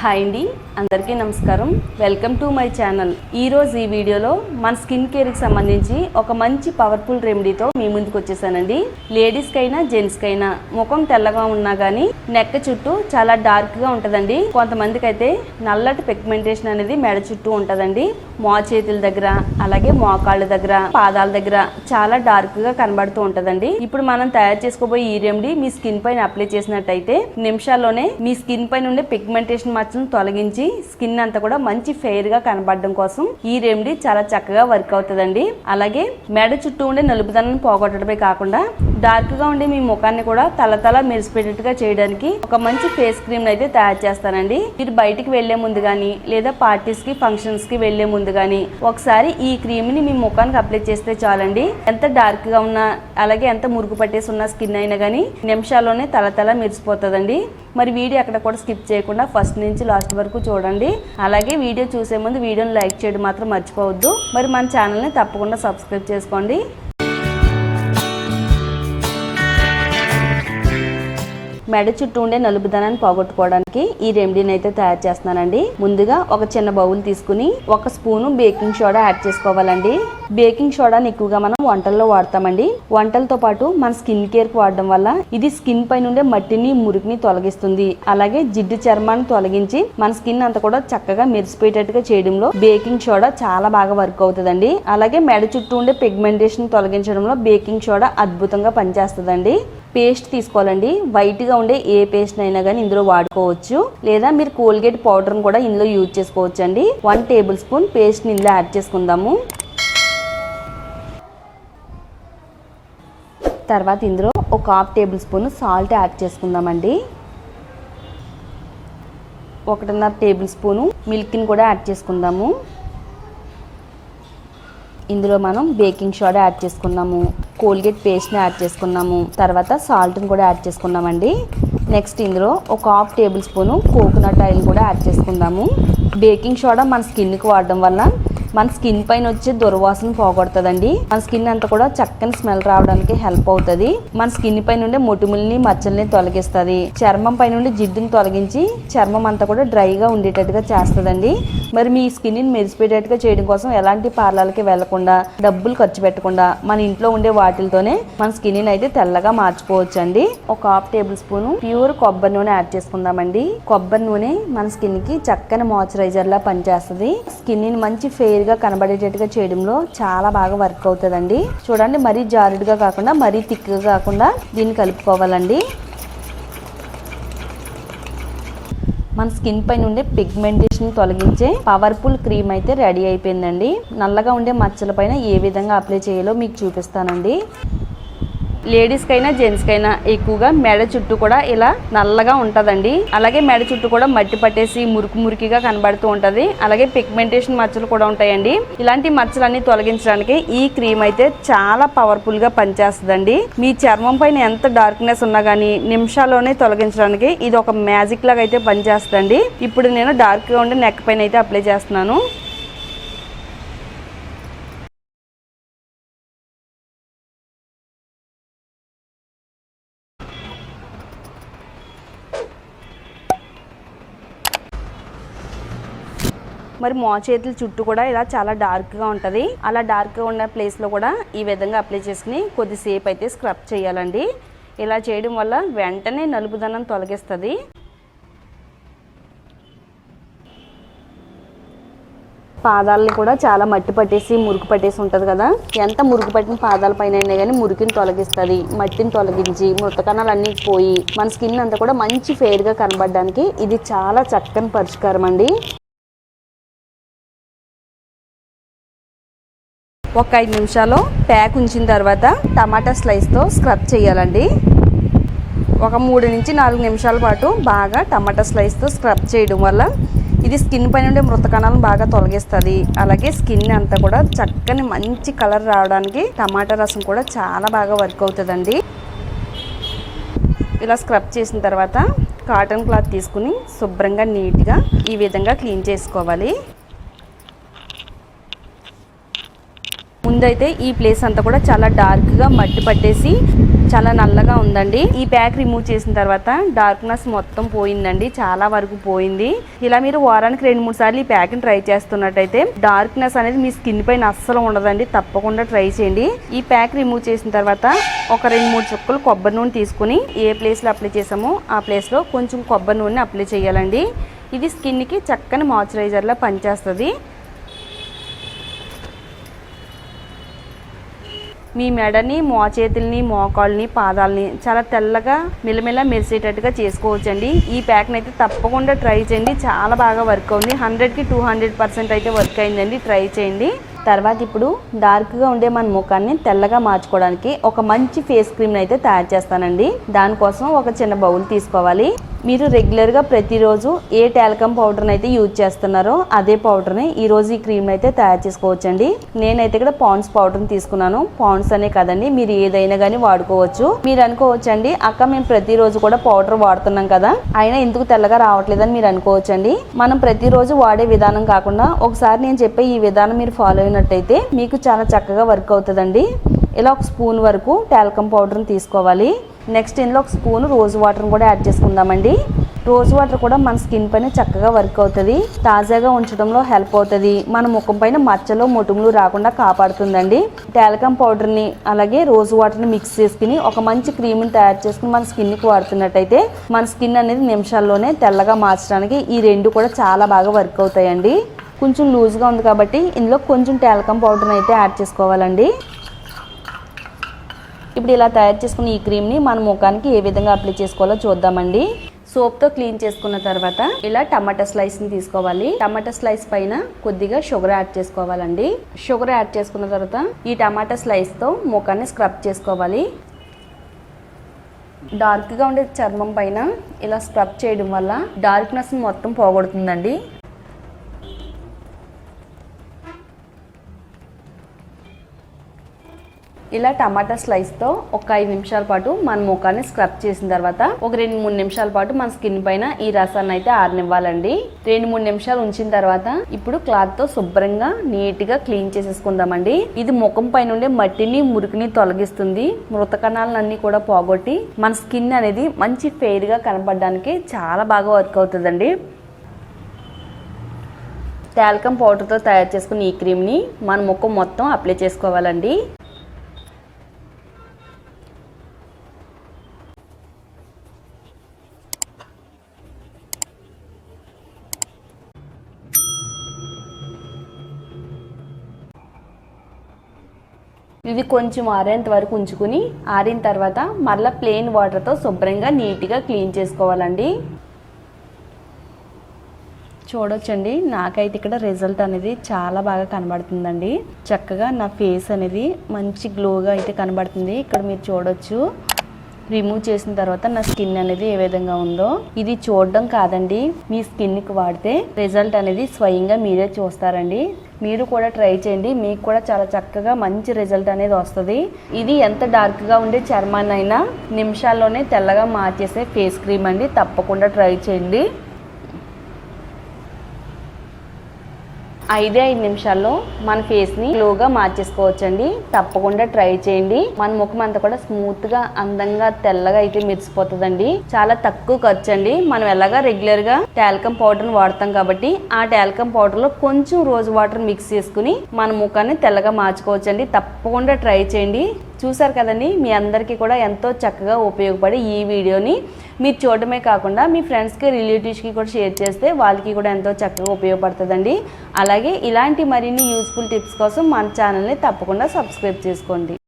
Hi అండి అందరికీ నమస్కారం. Welcome to my channel. ఈ రోజు ఈ వీడియోలో మన స్కిన్ కేర్కి సంబంధించి ఒక మంచి పవర్ఫుల్ రెమెడీతో మీ ముందుకు వచ్చేసానండి. లేడీస్కి అయినా జెంట్స్ ముఖం తెల్లగా ఉన్నా కానీ నెక్క చుట్టూ చాలా డార్క్గా ఉంటుందండి. కొంతమందికి అయితే నల్లటి పిగ్మెంటేషన్ అనేది మెడ చుట్టూ ఉంటుందండి. మో చేతుల దగ్గర అలాగే మోకాళ్ళ దగ్గర పాదాల దగ్గర చాలా డార్క్గా కనబడుతూ ఉంటుందండి. ఇప్పుడు మనం తయారు చేసుకోబోయే ఈ రెమెడీ మీ స్కిన్ పైన అప్లై చేసినట్టయితే నిమిషాల్లోనే మీ స్కిన్ పైన ఉండే పిగ్మెంటేషన్ మచ్చలను తొలగించి స్కిన్ అంతా కూడా మంచి ఫెయిర్గా కనబడడం కోసం ఈ రెమెడీ చాలా చక్కగా వర్క్ అవుతుందండి. అలాగే మెడ చుట్టూ ఉండే నలుపుదనం పోగొట్టడమే కాకుండా డార్క్గా ఉండే మీ ముఖాన్ని కూడా తలతల మెరిసిపెట్టేట్టుగా చేయడానికి ఒక మంచి ఫేస్ క్రీమ్ అయితే తయారు చేస్తానండి. మీరు బయటికి వెళ్ళే ముందు గానీ లేదా పార్టీస్కి ఫంక్షన్స్కి వెళ్ళే ముందు గానీ ఒకసారి ఈ క్రీమ్ని మీ ముఖానికి అప్లై చేస్తే చాలండి. ఎంత డార్క్గా ఉన్నా అలాగే ఎంత మురుగు పట్టేసి ఉన్న స్కిన్ అయినా గానీ నిమిషాల్లోనే తలతల మెరిసిపోతుందండి. మరి వీడియో అక్కడ కూడా స్కిప్ చేయకుండా ఫస్ట్ నుంచి లాస్ట్ వరకు చూడండి. అలాగే వీడియో చూసే ముందు వీడియోని లైక్ చేయడం మాత్రం మర్చిపోవద్దు. మరి మన ఛానల్ని తప్పకుండా సబ్స్క్రైబ్ చేసుకోండి. మెడ చుట్టూ ఉండే నలుపుదనాన్ని పోగొట్టుకోవడానికి ఈ రెమెడీని అయితే తయారు చేస్తున్నానండి. ముందుగా ఒక చిన్న బౌల్ తీసుకుని ఒక స్పూను బేకింగ్ సోడా యాడ్ చేసుకోవాలండి. బేకింగ్ సోడాని ఎక్కువగా మనం వంటల్లో వాడతామండి. వంటలతో పాటు మన స్కిన్ కేర్కి వాడడం వల్ల ఇది స్కిన్ పైన ఉండే మట్టిని మురికిని తొలగిస్తుంది. అలాగే జిడ్డు చర్మాన్ని తొలగించి మన స్కిన్ అంతా కూడా చక్కగా మెరిసిపోయేటట్టుగా చేయడంలో బేకింగ్ సోడా చాలా బాగా వర్క్ అవుతుందండి. అలాగే మెడ చుట్టూ ఉండే పిగ్మెంటేషన్ తొలగించడంలో బేకింగ్ సోడా అద్భుతంగా పనిచేస్తుందండి. పేస్ట్ తీసుకోవాలండి. వైట్గా ఉండే ఏ పేస్ట్ అయినా కానీ ఇందులో వాడుకోవచ్చు. లేదా మీరు కోల్గేట్ పౌడర్ని కూడా ఇందులో యూజ్ చేసుకోవచ్చు అండి వన్ టేబుల్ స్పూన్ పేస్ట్ని ఇందులో యాడ్ చేసుకుందాము. తర్వాత ఇందులో ఒక half tablespoon salt add చేసుకుందామండి. ఒకటిన్నర టేబుల్ స్పూను మిల్క్ని కూడా యాడ్ చేసుకుందాము. ఇందులో మనం బేకింగ్ సోడా యాడ్ చేసుకుందాము. కోల్గేట్ పేస్ట్ని యాడ్ చేసుకున్నాము. తర్వాత సాల్ట్ని కూడా యాడ్ చేసుకున్నామండి. నెక్స్ట్ ఇందులో ఒక half tablespoon coconut oil కూడా యాడ్ చేసుకుందాము. బేకింగ్ సోడా మన స్కిన్కి వాడడం వల్ల మన స్కిన్ పైన వచ్చే దుర్వాసన పోగొడుతుందండి. మన స్కిన్ అంతా కూడా చక్కని స్మెల్ రావడానికి హెల్ప్ అవుతుంది. మన స్కిన్ పైన ఉండే మొటిముల్ని మచ్చల్ని తొలగిస్తుంది. చర్మం పైన ఉండే జిడ్డుని తొలగించి చర్మం అంతా కూడా డ్రైగా ఉండేటట్టుగా చేస్తుందండి. మరి మీ స్కిన్ని మెరిసిపోయేటట్టుగా చేయడం కోసం ఎలాంటి పార్లర్లకి వెళ్ళకుండా డబ్బులు ఖర్చు పెట్టకుండా మన ఇంట్లో ఉండే వాటిలతోనే మన స్కిన్ని అయితే తెల్లగా మార్చుకోవచ్చండి. ఒక హాఫ్ టేబుల్ స్పూన్ ప్యూర్ కొబ్బరి నూనె యాడ్ చేసుకుందామండి. కొబ్బరి నూనె మన స్కిన్కి చక్కని మాయిశ్చరైజర్ లా పనిచేస్తుంది. స్కిన్ని మంచి ఫేర్ క్లియర్గా కనబడేటట్టుగా చేయడంలో చాలా బాగా వర్క్ అవుతుందండి. చూడండి మరీ జారుడుగా కాకుండా మరీ థిక్గా కాకుండా దీన్ని కలుపుకోవాలండి. మన స్కిన్ పైన ఉండే పిగ్మెంటేషన్ తొలగించే పవర్ఫుల్ క్రీమ్ అయితే రెడీ అయిపోయిందండి. నల్లగా ఉండే మచ్చల పైన ఏ విధంగా అప్లై చేయాలో మీకు చూపిస్తానండి. లేడీస్కైనా జెంట్స్కైనా ఎక్కువగా మెడ చుట్టూ కూడా ఇలా నల్లగా ఉంటుందండి. అలాగే మెడ చుట్టూ కూడా మట్టి పట్టేసి మురికి మురికిగా కనబడుతూ ఉంటుంది. అలాగే పిగ్మెంటేషన్ మచ్చలు కూడా ఉంటాయండి. ఇలాంటి మచ్చలన్నీ తొలగించడానికి ఈ క్రీమ్ అయితే చాలా పవర్ఫుల్గా పనిచేస్తుందండి. మీ చర్మం పైన ఎంత డార్క్నెస్ ఉన్నా కానీ నిమిషాల్లోనే తొలగించడానికి ఇది ఒక మ్యాజిక్ లాగా అయితే పనిచేస్తుందండి. ఇప్పుడు నేను డార్క్గా ఉండే నెక్ పైన అయితే అప్లై చేస్తున్నాను. మరి మో చేతుల చుట్టూ కూడా ఇలా చాలా డార్క్గా ఉంటుంది. అలా డార్క్గా ఉన్న ప్లేస్లో కూడా ఈ విధంగా అప్లై చేసుకుని కొద్దిసేపు అయితే స్క్రబ్ చేయాలండి. ఇలా చేయడం వల్ల వెంటనే నలుపుదనం తొలగిస్తుంది. పాదాలని కూడా చాలా మట్టి పట్టేసి మురుకు పట్టేసి ఉంటుంది కదా. ఎంత మురుకు పట్టిన పాదాల పైన అయినా కానీ మురికిని తొలగిస్తుంది. మట్టిని తొలగించి మృతకణాలు అన్నీ పోయి మన స్కిన్ అంతా కూడా మంచి ఫేర్గా కనబడడానికి ఇది చాలా చక్కని పరిష్కారం అండి. ఒక ఐదు నిమిషాలు ప్యాక్ ఉంచిన తర్వాత టమాటా స్లైస్తో స్క్రబ్ చేయాలండి. ఒక మూడు నుంచి నాలుగు నిమిషాల పాటు బాగా టమాటా స్లైస్తో స్క్రబ్ చేయడం వల్ల ఇది స్కిన్ పైన ఉండే మృత కణాలను బాగా తొలగిస్తుంది. అలాగే స్కిన్ అంతా కూడా చక్కని మంచి కలర్ రావడానికి టమాటా రసం కూడా చాలా బాగా వర్క్ అవుతుందండి. ఇలా స్క్రబ్ చేసిన తర్వాత కాటన్ క్లాత్ తీసుకుని శుభ్రంగా నీట్గా ఈ విధంగా క్లీన్ చేసుకోవాలి. ముందైతే ఈ ప్లేస్ అంతా కూడా చాలా డార్క్గా మట్టి పట్టేసి చాలా నల్లగా ఉందండి. ఈ ప్యాక్ రిమూవ్ చేసిన తర్వాత డార్క్నెస్ మొత్తం పోయిందండి. చాలా వరకు పోయింది. ఇలా మీరు వారానికి రెండు మూడు సార్లు ఈ ప్యాక్ని ట్రై చేస్తున్నట్టయితే డార్క్నెస్ అనేది మీ స్కిన్ పైన అస్సలు ఉండదండి. తప్పకుండా ట్రై చేయండి. ఈ ప్యాక్ రిమూవ్ చేసిన తర్వాత ఒక రెండు మూడు చుక్కలు కొబ్బరి నూనె తీసుకుని ఏ ప్లేస్లో అప్లై చేసామో ఆ ప్లేస్లో కొంచెం కొబ్బరి నూనె అప్లై చేయాలండి. ఇది స్కిన్కి చక్కని మాయిశ్చరైజర్లా పనిచేస్తుంది. మీ మెడని మోచేతుల్ని మోకాళ్ళని పాదాలని చాలా తెల్లగా మిలమిల మెరిసేటట్టుగా చేసుకోవచ్చండి. ఈ ప్యాక్ని అయితే తప్పకుండా ట్రై చేయండి. చాలా బాగా వర్క్ అవుంది హండ్రెడ్కి టూ హండ్రెడ్ పర్సెంట్ అయితే వర్క్ అయిందండి. ట్రై చేయండి. తర్వాత ఇప్పుడు డార్క్గా ఉండే మన ముఖాన్ని తెల్లగా మార్చుకోవడానికి ఒక మంచి ఫేస్ క్రీమ్ని అయితే తయారు చేస్తానండి. దానికోసం ఒక చిన్న బౌల్ తీసుకోవాలి. మీరు రెగ్యులర్గా ప్రతిరోజు ఏ టాల్కమ్ పౌడర్ని అయితే యూజ్ చేస్తున్నారో అదే పౌడర్ని ఈరోజు ఈ క్రీమ్ని అయితే తయారు చేసుకోవచ్చండి. నేనైతే ఇక్కడ పాండ్స్ పౌడర్ని తీసుకున్నాను. పాండ్స్ అనే కదండి మీరు ఏదైనా కానీ వాడుకోవచ్చు. మీరు అనుకోవచ్చండి అక్క మేము ప్రతిరోజు కూడా పౌడర్ వాడుతున్నాం కదా. అయినా ఎందుకు తెల్లగా రావట్లేదని మీరు అనుకోవచ్చండి. మనం ప్రతిరోజు వాడే విధానం కాకుండా ఒకసారి నేను చెప్పే ఈ విధానం మీరు ఫాలో అయినట్టయితే మీకు చాలా చక్కగా వర్క్ అవుతుందండి. ఇలా ఒక స్పూన్ వరకు టాల్కమ్ పౌడర్ని తీసుకోవాలి. నెక్స్ట్ ఇందులో ఒక స్పూన్ రోజ్ వాటర్ని కూడా యాడ్ చేసుకుందామండి. రోజ్ వాటర్ కూడా మన స్కిన్ పైన చక్కగా వర్క్ అవుతుంది. తాజాగా ఉంచడంలో హెల్ప్ అవుతుంది. మన ముఖం పైన మచ్చలు మొటుములు రాకుండా కాపాడుతుందండి. టాల్కమ్ పౌడర్ని అలాగే రోజ్ వాటర్ని మిక్స్ చేసుకుని ఒక మంచి క్రీమ్ని తయారు చేసుకుని మన స్కిన్కి వాడుతున్నట్టయితే మన స్కిన్ అనేది నిమిషాల్లోనే తెల్లగా మార్చడానికి ఈ రెండు కూడా చాలా బాగా వర్క్ అవుతాయండి. కొంచెం లూజ్గా ఉంది కాబట్టి ఇందులో కొంచెం టాల్కమ్ పౌడర్ని అయితే యాడ్ చేసుకోవాలండి. ఇప్పుడు ఇలా తయారు చేసుకున్న ఈ క్రీమ్ని మన ముఖానికి ఏ విధంగా అప్లై చేసుకోవాలో చూద్దామండి. సోప్తో క్లీన్ చేసుకున్న తర్వాత ఇలా టమాటా స్లైస్ని తీసుకోవాలి. టమాటా స్లైస్ పైన కొద్దిగా షుగర్ యాడ్ చేసుకోవాలండి. షుగర్ యాడ్ చేసుకున్న తర్వాత ఈ టమాటా స్లైస్తో ముఖాన్ని స్క్రబ్ చేసుకోవాలి. డార్క్గా ఉండే చర్మం పైన ఇలా స్క్రబ్ చేయడం వల్ల డార్క్నెస్ మొత్తం పోగొడుతుందండి. ఇలా టమాటా స్లైస్తో ఒక ఐదు నిమిషాల పాటు మన ముఖాన్ని స్క్రబ్ చేసిన తర్వాత ఒక రెండు మూడు నిమిషాల పాటు మన స్కిన్ పైన ఈ రసాన్ని అయితే ఆరనివ్వాలండి. రెండు మూడు నిమిషాలు ఉంచిన తర్వాత ఇప్పుడు క్లాత్తో శుభ్రంగా నీట్గా క్లీన్ చేసేసుకుందామండి. ఇది ముఖం పైన ఉండే మట్టిని మురికిని తొలగిస్తుంది. మృత కణాలన్నీ కూడా పోగొట్టి మన స్కిన్ అనేది మంచి ఫెయిర్గా కనపడడానికి చాలా బాగా వర్క్ అవుతుందండి. టాల్కమ్ పౌడర్తో తయారు చేసుకున్న ఈ క్రీమ్ని మన ముఖం మొత్తం అప్లై చేసుకోవాలండి. ఇది కొంచెం ఆరేంత వరకు ఉంచుకుని ఆరిన తర్వాత మళ్ళీ ప్లెయిన్ వాటర్తో శుభ్రంగా నీట్గా క్లీన్ చేసుకోవాలండి. చూడొచ్చండి నాకైతే ఇక్కడ రిజల్ట్ అనేది చాలా బాగా కనబడుతుందండి. చక్కగా నా ఫేస్ అనేది మంచి గ్లోగా అయితే కనబడుతుంది. ఇక్కడ మీరు చూడొచ్చు. రిమూవ్ చేసిన తర్వాత నా స్కిన్ అనేది ఏ విధంగా ఉందో ఇది చూడడం కాదండి. మీ స్కిన్కి వాడితే రిజల్ట్ అనేది స్వయంగా మీరే చూస్తారండి. మీరు కూడా ట్రై చేయండి. మీకు కూడా చాలా చక్కగా మంచి రిజల్ట్ అనేది వస్తుంది. ఇది ఎంత డార్క్గా ఉండే చర్మాన్ని అయినా నిమిషాల్లోనే తెల్లగా మార్చేసే ఫేస్ క్రీమ్ అండి. తప్పకుండా ట్రై చేయండి. ఐదే ఐదు నిమిషాల్లో మన ఫేస్ని గ్లోగా మార్చేసుకోవచ్చండి. తప్పకుండా ట్రై చేయండి. మన ముఖం అంతా కూడా స్మూత్గా అందంగా తెల్లగా అయితే మెరిసిపోతుందండి. చాలా తక్కువ ఖర్చు అండి మనం ఎలాగా రెగ్యులర్గా టాల్కమ్ పౌడర్ వాడతాం కాబట్టి ఆ టాల్కమ్ పౌడర్లో కొంచెం రోజు వాటర్ మిక్స్ చేసుకుని మన ముఖాన్ని తెల్లగా మార్చుకోవచ్చండి. తప్పకుండా ట్రై చేయండి. చూసారు కదండి మీ అందరికీ కూడా ఎంతో చక్కగా ఉపయోగపడి ఈ వీడియోని. మీరు చూడటమే కాకుండా మీ ఫ్రెండ్స్కి రిలేటివ్స్కి కూడా షేర్ చేస్తే వాళ్ళకి కూడా ఎంతో చక్కగా ఉపయోగపడుతుందండి. అలాగే ఇలాంటి మరిన్ని యూస్ఫుల్ టిప్స్ కోసం మన ఛానల్ని తప్పకుండా సబ్స్క్రైబ్ చేసుకోండి.